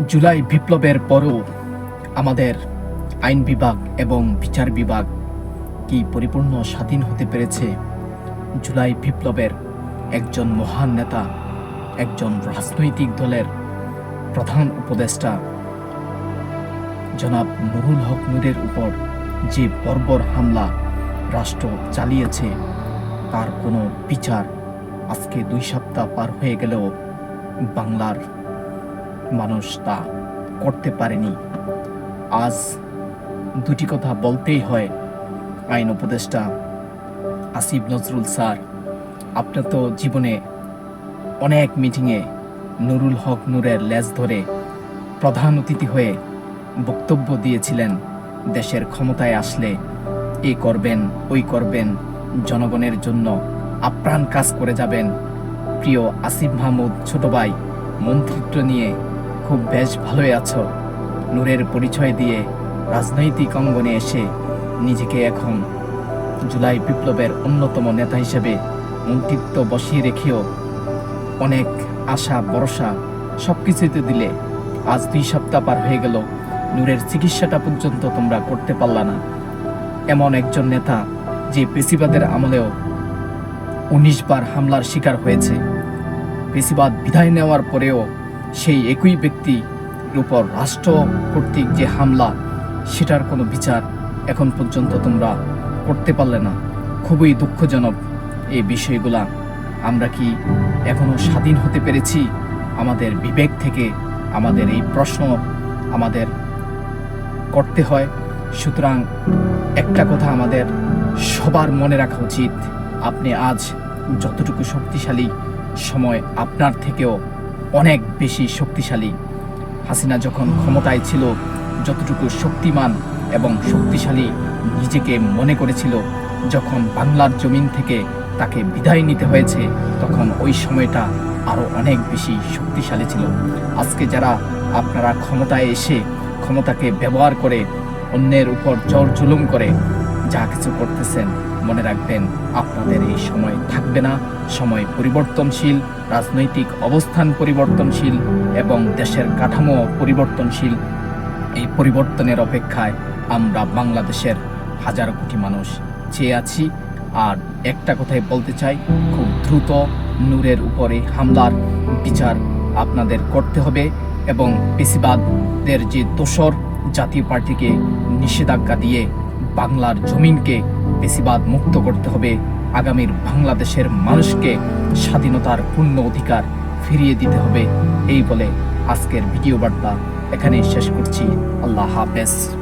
জুলাই বিপ্লবের পরও আমাদের আইন বিভাগ এবং বিচার বিভাগ কি পরিপূর্ণ স্বাধীন হতে পেরেছে? জুলাই বিপ্লবের একজন মহান নেতা, একজন রাজনৈতিক দলের প্রধান উপদেষ্টা জনাব নুরুল হক নূরের উপর যে বর্বর হামলা রাষ্ট্র চালিয়েছে, তার কোনো বিচার আজকে দুই সপ্তাহ পার হয়ে গেলেও বাংলার মানুষ তা করতে পারেনি। আজ দুটি কথা বলতেই হয়, আইন উপদেষ্টা আসিফ নজরুল স্যার। আপনার তো জীবনে অনেক মিটিংয়ে নুরুল হক নূরের লেজ ধরে প্রধান অতিথি হয়ে বক্তব্য দিয়েছিলেন, দেশের ক্ষমতায় আসলে এ করবেন, ওই করবেন, জনগণের জন্য আপ্রাণ কাজ করে যাবেন। প্রিয় আসিফ মাহমুদ ছোট ভাই, মন্ত্রিত্ব নিয়ে খুব বেশ ভালোই আছো। নূরের পরিচয় দিয়ে রাজনৈতিক অঙ্গনে এসে নিজেকে এখন জুলাই বিপ্লবের অন্যতম নেতা হিসেবে মন্ত্রিত্ব বসিয়ে রেখেও অনেক আশা, ভরসা সব কিছুতে দিলে আজ দুই সপ্তাহ পার হয়ে গেল। নূরের চিকিৎসাটা পর্যন্ত তোমরা করতে পারলা না। এমন একজন নেতা যে পেশিবাদের আমলেও উনিশ বার হামলার শিকার হয়েছে। পেশিবাদ বিদায় নেওয়ার পরেও সেই একই ব্যক্তির উপর রাষ্ট্র কর্তৃক যে হামলা, সেটার কোনো বিচার এখন পর্যন্ত তোমরা করতে পারলে না। খুবই দুঃখজনক এই বিষয়গুলা। আমরা কি এখনও স্বাধীন হতে পেরেছি? আমাদের বিবেক থেকে আমাদের এই প্রশ্ন আমাদের করতে হয়। সুতরাং একটা কথা আমাদের সবার মনে রাখা উচিত। আপনি আজ যতটুকু শক্তিশালী সময় আপনার থেকেও অনেক বেশি শক্তিশালী। হাসিনা যখন ক্ষমতায় ছিল, যতটুকু শক্তিমান এবং শক্তিশালী নিজেকে মনে করেছিল, যখন বাংলার জমিন থেকে তাকে বিদায় নিতে হয়েছে, তখন ওই সময়টা আরও অনেক বেশি শক্তিশালী ছিল। আজকে যারা আপনারা ক্ষমতায় এসে, ক্ষমতাকে ব্যবহার করে, অন্যের উপর জোর জুলুম করে যা কিছু করতেছেন, মনে রাখবেন আপনাদের এই সময় থাকবে না। সময় পরিবর্তনশীল, রাজনৈতিক অবস্থান পরিবর্তনশীল এবং দেশের কাঠামো পরিবর্তনশীল। এই পরিবর্তনের অপেক্ষায় আমরা বাংলাদেশের হাজার কোটি মানুষ চেয়ে আছি। আর একটা কথাই বলতে চাই, খুব দ্রুত নূরের উপরে হামলার বিচার আপনাদের করতে হবে এবং পেশিবাদদের যে দোসর জাতীয় পার্টিকে নিষেধাজ্ঞা দিয়ে বাংলার জমিনকে পেশিবাদ মুক্ত করতে হবে। আগামীর বাংলাদেশের মানুষকে স্বাধীনতার পূর্ণ অধিকার ফিরিয়ে দিতে হবে। এই বলে আজকের ভিডিও বার্তা এখানেই শেষ করছি। আল্লাহ হাফেজ।